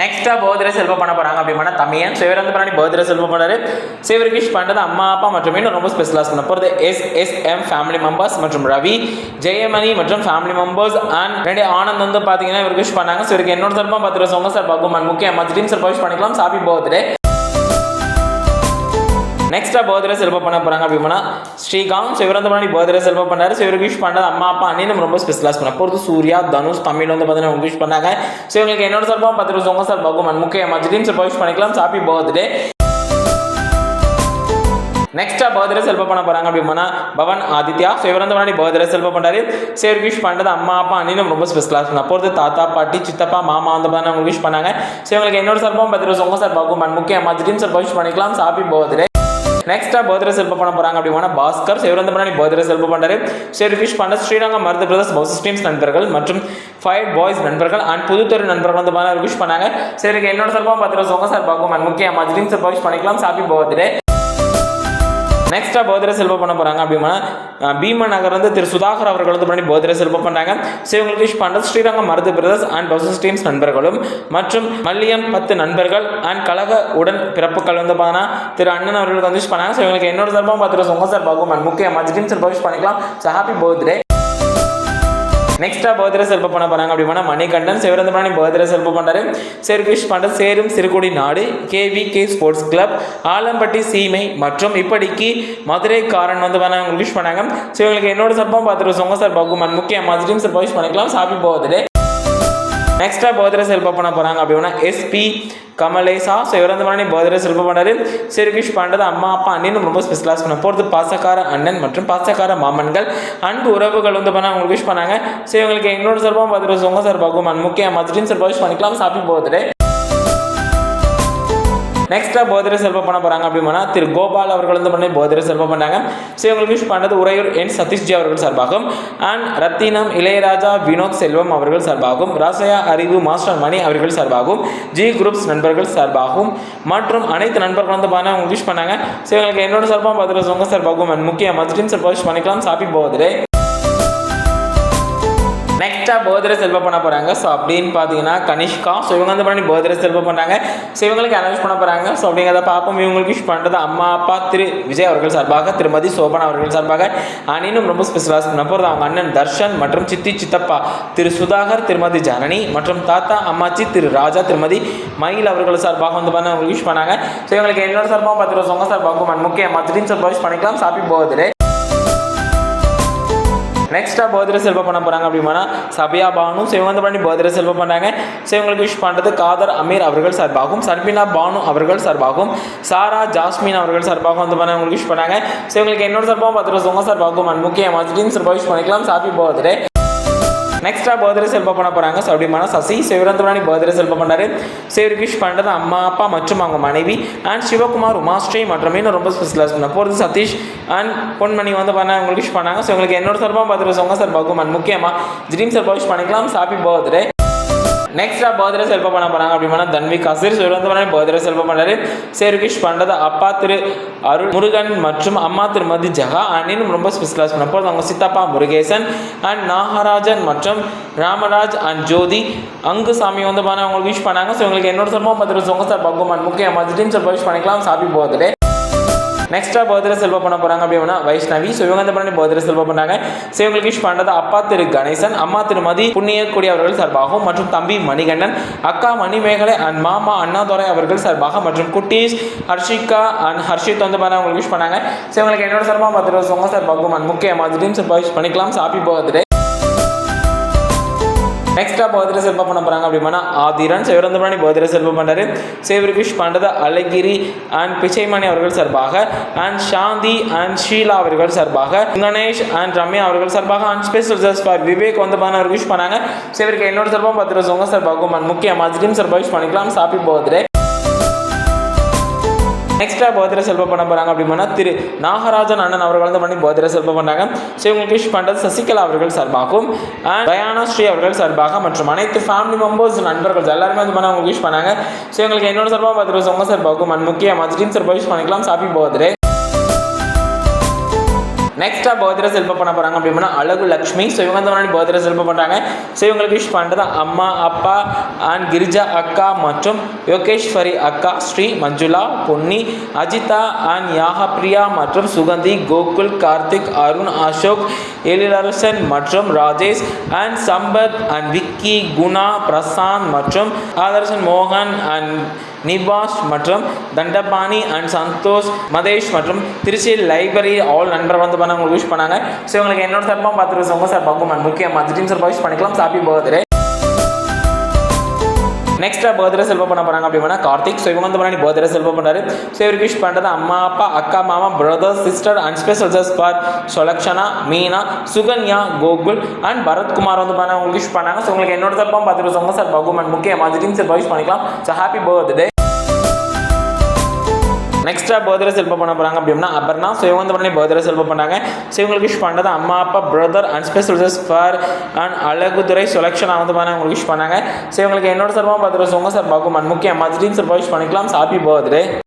நெக்ஸ்டா போதிர செல்வம் பண்ண போறாங்க அப்படின்னா தமையன் சிவரந்த பிராணி போதிர செல்வம் பண்ணாரு விஷ் பண்றது அம்மா அப்பா மற்றும் இன்னும் ரொம்ப ஸ்பெஷலாஸ் பண்ண போறது S S M family members மற்றும் ரவி ஜெயமணி மற்றும் ஃபேமிலி மெம்பர்ஸ் அண்ட் ரெண்டு ஆனந்த் வந்து பாத்தீங்கன்னா இவருக்கு விஷ் பண்ணாங்க. ஸோ இவருக்கு என்னோட சார்பாக பத்து சொங்க சார் பகுமான் முக்கிய மற்ற டீம் சார் விஷ் பண்ணிக்கலாம். சாப்பி போதிரே நெக்ஸ்டா பர்த்டே செல்வம் பண்ண போறாங்க அப்படின்னா ஸ்ரீகாந்த் சிவரந்தமணி பர்த்டே செல்வம் பண்ணாரு. ஸோ இவருக்கு விஷ் பண்ணது அம்மா அப்பா அண்ணனும் ரொம்ப ஸ்பெஷலாஸ் பண்ண போகிறது சூர்யா தனுஷ் தமிழ் வந்து பார்த்தீங்கன்னா உங்களுக்கு விஷ் பண்ணாங்க. ஸோ இவங்களுக்கு என்னோட சார்பாக பத்து ரூபா சொங்க சார் பகுமான் முக்கிய மஜ்ரீன் சார் விஷ் பண்ணிக்கலாம். சாப்பி பர்த்டே நெக்ஸ்டா பர்த்டே செல்வம் பண்ண போறாங்க அப்படின்னா பவன் ஆதித்யா. ஸோ இவர் வந்து முன்னாடி பர்த்டே செல்வம் பண்ணாரு சரி விஷ் பண்ணது அம்மா அப்பா அண்ணனும் ரொம்ப ஸ்பெஷலாக பண்ண பொறுத்து தாத்தா பாட்டி சித்தப்பா மாமா வந்து பார்த்தீங்கன்னா அவங்க விஷ் பண்ணாங்க. ஸோ இவங்களுக்கு என்னோட சார்பாகவும் பத்து ரூபா சொங்க சார் பகுமன் முக்கிய மஜ்ரீன் சார் விஷ் பண்ணிக்கலாம். சாப்பி பர்த்டே நெக்ஸ்டா பர்த்டே செல்வம் பண்ண போறாங்க அப்படின்னா பாஸ்கர். சிவரந்த பண்ணி பர்த்டே செல்வம் பண்ணாரு சரி விஷ் பண்ண ஸ்ரீரங்கம் மருது பிரதர்ஸ் பவுஸ் டீம்ஸ் நண்பர்கள் மற்றும் ஃபைவ் பாய்ஸ் நண்பர்கள் அண்ட் புதுத்தொரு நண்பர்கள் வந்து பண்ண விஷ் பண்ணாங்க. சரி என்னோட சார்பாக பத்திரம் ரூபா சொங்க சார் பார்க்கும் முக்கிய மஜ்ரீன் சார் விஷ் பண்ணிக்கலாம். சாப்பி பர்த்டே நெக்ஸ்டா பர்த்டே செல்வம் பண்ண போறாங்க அப்படின்னா அஹ், பீமா நகர் வந்து திரு சுதாகர் அவர்கள் வந்து பண்ணி பர்த்டே செல்வம் பண்ணாங்க ஸோ இவங்களுக்கு விஷ் பண்ணுறது ஸ்ரீரங்கம் மருது பிரதர்ஸ் அண்ட் பவுசஸ் டீம்ஸ் நண்பர்களும் மற்றும் மல்லியம் பத்து நண்பர்கள் அண்ட் கழக உடன் பிறப்புகள் வந்து பார்த்தீங்கன்னா திரு அண்ணன் அவர்களுக்கு வந்து விஷ் பண்ணாங்க. ஸோ இவங்களுக்கு என்னோட சார்பாக பார்த்துட்டு சொங்க சார் அண்ட் முக்கிய மஜ்ஜின் சார் விஷ் பண்ணிக்கலாம். ஸோ ஹாப்பி பர்த்டே நெக்ஸ்டா பர்த்டே செல்ப பண்ண போறாங்க அப்படின்னா மணிகண்டன் சிவரந்தமணி பர்த்டே செல்ப பண்ணாரு சேர்கிஷ் விஷ் சேரும் சிறுகுடி நாடு KV K sports club Alampatti சீமை மற்றும் இப்படிக்கு மதுரை காரன் வந்து பண்ண விஷ் பண்ணாங்க. ஸோ இவங்களுக்கு என்னோட சப்பம் பார்த்துட்டு சொங்க சார் பகுமான் முக்கிய மதுரையும் சார் விஷ் பண்ணிக்கலாம். சாப்பி போகுது. நெக்ஸ்டா பர்த்டே ஹெல்ப் பண்ண போகிறாங்க அப்படின்னா எஸ்பி கமலேசா. ஸோ இவர் வந்து பண்ணி பர்த்டே ஹெல்ப் பண்ணாரு சரி விஷ் பண்ணுறது அம்மா அப்பா அண்ணனும் ரொம்ப ஸ்பெஷலாஸ் பண்ண போகிறது பாசக்கார அண்ணன் மற்றும் பாசக்கார மாமன்கள். அன்பு உறவுகள் வந்து பண்ணால் அவங்களுக்கு விஷ் பண்ணாங்க. ஸோ இவங்களுக்கு எங்களோட சார்பாக பார்த்துட்டு சொங்க சார் பகுமான் முக்கிய மதுரையும் சார் விஷ் பண்ணிக்கலாம். ஹாப்பி பர்த்டே நெக்ஸ்ட்டாக போதிர செல்வம் பண்ண போகிறாங்க அப்படின்னா திரு கோபால் அவர்கள் வந்து பண்ணி போதிர செல்வம் பண்ணாங்க. ஸோ இவங்களுக்கு விஷ் பண்ணது உறையூர் என் சதீஷ்ஜி அவர்கள் சார்பாகவும் அண்ட் ரத்தினம் இளையராஜா வினோத் செல்வம் அவர்கள் சார்பாகவும் ராசயா அறிவு மாஸ்டர் மணி அவர்கள் சார்பாகவும் ஜி குரூப்ஸ் நண்பர்கள் சார்பாகவும் மற்றும் அனைத்து நண்பர்கள் வந்து பண்ண அவங்க விஷ் பண்ணாங்க. ஸோ இவங்களுக்கு என்னோட சார்பாக பர்த்டே சொங்க சார்பாகவும் அண்ட் முக்கிய மதுரையும் சார் விஷ் பண்ணிக்கலாம் சாப்பி போதிரே நெக்ஸ்டா பர்த்டே செல்வம் பண்ண போறாங்க. ஸோ அப்படின்னு பார்த்தீங்கன்னா கனிஷ்கா. ஸோ இவங்க வந்து பண்ணி பர்த்டே செல்வம் பண்ணாங்க ஸோ இவங்களுக்கு அனௌன்ஸ் பண்ண போறாங்க. ஸோ அப்படிங்கிறத பார்ப்போம். இவங்களுக்கு விஷ் பண்ணுறது அம்மா அப்பா திரு விஜய் அவர்கள் சார்பாக திருமதி சோபனா அவர்கள் சார்பாக. அணினும் ரொம்ப ஸ்பெஷலாக பண்ண போகிறது அவங்க அண்ணன் தர்ஷன் மற்றும் சித்தி சித்தப்பா திரு சுதாகர் திருமதி ஜனனி மற்றும் தாத்தா அம்மாச்சி திரு ராஜா திருமதி மயில் அவர்கள் சார்பாக வந்து பண்ண அவங்களுக்கு விஷ் பண்ணாங்க. ஸோ இவங்களுக்கு என்னோட சார்பாக பத்து ரூபா சொங்க சார்பாகவும் முக்கிய மத்திரின் சார்பாக விஷ் பண்ணிக்கலாம். ஹாப்பி பர்த்டே நெக்ஸ்ட்டாக பர்த்டே செல்வம் பண்ண போகிறாங்க அப்படின்னா சபியா பானு ஸோ பண்ணி பர்த்டே செல்வம் பண்ணாங்க. ஸோ இவங்களுக்கு விஷ் பண்ணுறது காதர் அமீர் அவர்கள் சார்பாகவும் சர்பினா பானு அவர்கள் சார்பாகவும் சாரா ஜாஸ்மின் அவர்கள் சார்பாகவும் வந்து பண்ண உங்களுக்கு விஷ் பண்ணாங்க. ஸோ இவங்களுக்கு என்னோட சார்பாகவும் பத்து ரூபா சொங்க சார்பாகவும் and முக்கிய மஜ்டின் சார்பாக விஷ் பண்ணிக்கலாம். சாப்பி பர்த்டே நெக்ஸ்ட்டாக பர்த்டே செல்வம் பண்ண போகிறாங்க ஸோ அப்படிமான சசி சிவரந்தராணி பர்த்டே செல்வம் பண்ணாரு ஸோ இவருக்கு விஷ் பண்ணுறது அம்மா அப்பா மற்றும் அவங்க மனைவி. அண்ட் சிவகுமார் உமாஸ்ரீ மற்றும் இன்னும் ரொம்ப ஸ்பெஷலாக பண்ண போகிறது சதீஷ். அண்ட் பொன்மணி வந்து பண்ண உங்களுக்கு விஷ் பண்ணாங்க. ஸோ உங்களுக்கு என்னோட சார்பாக பர்த்டே சொங்க சார் பகுமான் அண்ட் முக்கியமாக ட்ரீம் சார்பாக விஷ் பண்ணிக்கலாம். ஹாப்பி பர்த்டே நெக்ஸ்டா பர்த்டே செல்ப பண்ண போறாங்க அப்படின்னா தன்வி கசீர் சுரந்தமரன் பர்த்டே செல்ப பண்ணாரு. சேருகிஷ் விஷ் அப்பா திரு அருள் முருகன் மற்றும் அம்மா திருமதி ஜஹா அணின் ரொம்ப ஸ்பெஷலாக பண்ண போகிறது அவங்க சித்தப்பா முருகேசன் அண்ட் நாகராஜன் மற்றும் ராமராஜ் அண்ட் ஜோதி. அங்கு சாமி வந்து பண்ண அவங்களுக்கு விஷ் பண்ணாங்க. ஸோ உங்களுக்கு என்னோட சார்பாக பத்து சொங்க சார் பகுமான் முக்கியமாக டீம் சார் விஷ் பண்ணிக்கலாம். சாப்பி பர்த்டே நெக்ஸ்ட்டாக பௌத்திர செல்வம் பண்ண போகிறாங்க அப்படின்னா வைஷ்ணவி. ஸோ இவங்க வந்து பண்ணி பௌத்திர செல்வம் பண்ணாங்க. ஸோ இவங்களுக்கு விஷ் பண்ணுறது அப்பா திரு கணேசன் அம்மா திருமதி புண்ணியக்குடி அவர்கள் சார்பாகவும் மற்றும் தம்பி மணிகண்டன் அக்கா மணிமேகலை அண்ட் மாமா அண்ணாதுரை அவர்கள் சார்பாக மற்றும் குட்டீஸ் ஹர்ஷிகா அண்ட் ஹர்ஷித் வந்து பண்ண அவங்களுக்கு விஷ் பண்ணாங்க. ஸோ இவங்களுக்கு என்னோட சார்பாக பத்து ரூபா சொங்க சார் பகுமான் முக்கியமாக சார் விஷ் பண்ணிக்கலாம். சாப்பி பர்த்டே நெக்ஸ்ட்டாக பர்த்டே செல்வம் பண்ண போகிறாங்க அப்படின்னா ஆதிரன் சிவரந்தமணி பர்த்டே செல்வம் பண்ணுறாரு சேவருக்கு விஷ் பண்ணுறது அழகிரி அண்ட் பிச்சைமணி அவர்கள் சார்பாக அண்ட் சாந்தி அண்ட் ஷீலா அவர்கள் சார்பாக கணேஷ் அண்ட் ரம்யா அவர்கள் சார்பாக and special just for Vivek வந்து பண்ண விஷ் பண்ணாங்க. சேவருக்கு என்னோட சார்பாக பத்து ரூபா சொங்க சார்பாகும் அண்ட் முக்கிய மஜ்ரீம் சார்பாக விஷ் பண்ணிக்கலாம். சாப்பி பர்த்டே நெக்ஸ்ட்டாக போதிர செல்வ பண்ண போகிறாங்க அப்படின்னா திரு நாகராஜன் அண்ணன் அவர்கள் வந்து பண்ணி போதிர செல்வ பண்ணாங்க ஸோ இவங்களுக்கு விஷ் பண்ணுறது சசிகலா அவர்கள் சார்பாகவும் and ஸ்ரீ அவர்கள் சார்பாக மற்றும் அனைத்து ஃபேமிலி மெம்பர்ஸ் நண்பர்கள் எல்லாருமே வந்து பண்ண அவங்க விஷ் பண்ணாங்க. ஸோ எங்களுக்கு என்னோட சார்பாக பார்த்துட்டு உங்கள் சார்பாகவும் அண்ட் முக்கியமாக டீம் சார்பாக விஷ் பண்ணிக்கலாம். சாப்பி போதிரே நெக்ஸ்ட்டாக பௌத்திர செல்ப பண்ண போகிறாங்க அப்படின்னா அழகு லக்ஷ்மி. ஸோ இவங்க வந்து முன்னாடி பர்த்டே செல்ப பண்ணுறாங்க ஸோ இவங்களுக்கு விஷ் பண்ணுறது அம்மா அப்பா அண்ட் கிரிஜா அக்கா மற்றும் யோகேஸ்வரி அக்கா ஸ்ரீ மஞ்சுளா பொன்னி அஜிதா அண்ட் யாகப்ரியா மற்றும் சுகந்தி கோகுல் கார்த்திக் அருண் அசோக் எழிலரசன் மற்றும் ராஜேஷ் அண்ட் சம்பத் அண்ட் விக்கி குணா பிரசாந்த் மற்றும் ஆதர்சன் மோகன் அண்ட் நிவாஸ் மற்றும் தண்டபாணி அண்ட் சந்தோஷ் மதேஷ் மற்றும் திருச்சி லைப்ரரி ஆல் நண்பர் வந்து பண்ண உங்களுக்கு விஷ் பண்ணாங்க. ஸோ உங்களுக்கு என்னோட சார்பாக பார்த்துருக்கோம் உங்கள் சார்பாகவும் அண்ட் முக்கியமாக டீம் சார்பாக விஷ் பண்ணிக்கலாம். Happy birthday. நெக்ஸ்ட்டாக பர்த்டே செல்வம் பண்ண போகிறாங்க அப்படின்னா கார்த்திக். ஸோ இவங்க வந்து பண்ணி பர்த்டே செல்வம் பண்ணுறாரு ஸோ இவருக்கு விஷ் பண்ணுறது அம்மா அப்பா அக்கா மாமா brother sister and special just for Sulakshana Meena Suganya Gokul and Bharathkumar வந்து பண்ண உங்களுக்கு விஷ் பண்ணாங்க. ஸோ உங்களுக்கு என்னோட சார்பாக பார்த்துருக்கோம் சொங்க சார் அண்ட் முக்கியமாக டீம் சார் விஷ் பண்ணிக்கலாம். ஸோ ஹாப்பி பர்த்டே நெக்ஸ்ட்டாக பர்த்டே செல்வ பண்ண போகிறாங்க அப்படின்னா அப்புறம் ஸோ இவங்க வந்து பண்ணி பர்த்டே பண்ணாங்க ஸோ இவங்களுக்கு விஷ் பண்ணுறது அம்மா அப்பா brother and special just for and Alagudurai selection வந்து பண்ண உங்களுக்கு விஷ் பண்ணாங்க ஸோ இவங்களுக்கு என்னோட சார்பாக பார்த்துட்டு உங்கள் சார்பாகும் அண்ட் முக்கியமாக திடீர்னு சார்பாக விஷ் பண்ணிக்கலாம். சாப்பி பர்த்டே